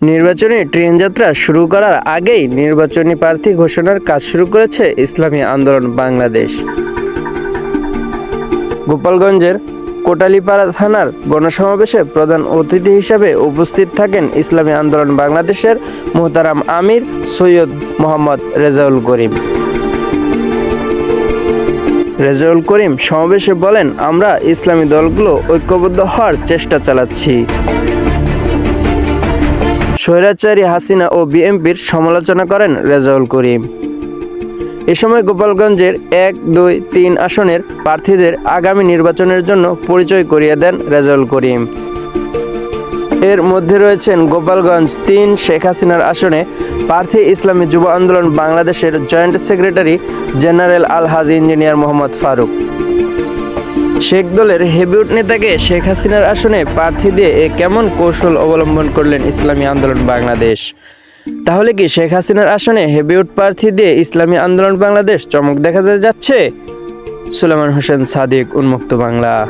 নির্বাচনী ট্রেন যাত্রা শুরু করার আগেই নির্বাচনী প্রার্থী ঘোষণার কাজ শুরু করেছে ইসলামী আন্দোলন বাংলাদেশ। গোপালগঞ্জের কোটালীপাড়া থানার গণসমাবেশে প্রধান অতিথি হিসাবে উপস্থিত থাকেন ইসলামী আন্দোলন বাংলাদেশের মোহতারাম আমির সৈয়দ মোহাম্মদ রেজাউল করিম। রেজাউল করিম সমাবেশে বলেন, আমরা ইসলামী দলগুলো ঐক্যবদ্ধ হওয়ার চেষ্টা চালাচ্ছি। স্বৈরাচারী হাসিনা ও বিএনপির সমালোচনা করেন রেজাউল করিম। এ সময় গোপালগঞ্জের এক, দুই, তিন আসনের প্রার্থীদের আগামী নির্বাচনের জন্য পরিচয় করিয়ে দেন রেজাউল করিম। এর মধ্যে রয়েছেন গোপালগঞ্জ তিন, শেখ হাসিনার আসনে প্রার্থী ইসলামী যুব আন্দোলন বাংলাদেশের joint secretary general Alhaj engineer Mohammad Faruk. Sheikh দলের হেবিউট নেতাকে শেখ হাসিনার আসনে প্রার্থী দিয়ে এ কেমন কৌশল অবলম্বন করলেন ইসলামী আন্দোলন বাংলাদেশ? তাহলে কি শেখ হাসিনার আসনে হেবিউট প্রার্থী দিয়ে ইসলামী আন্দোলন বাংলাদেশ চমক দেখা যাচ্ছে? সুলেমান হোসেন সাদিক, উন্মুক্ত বাংলা।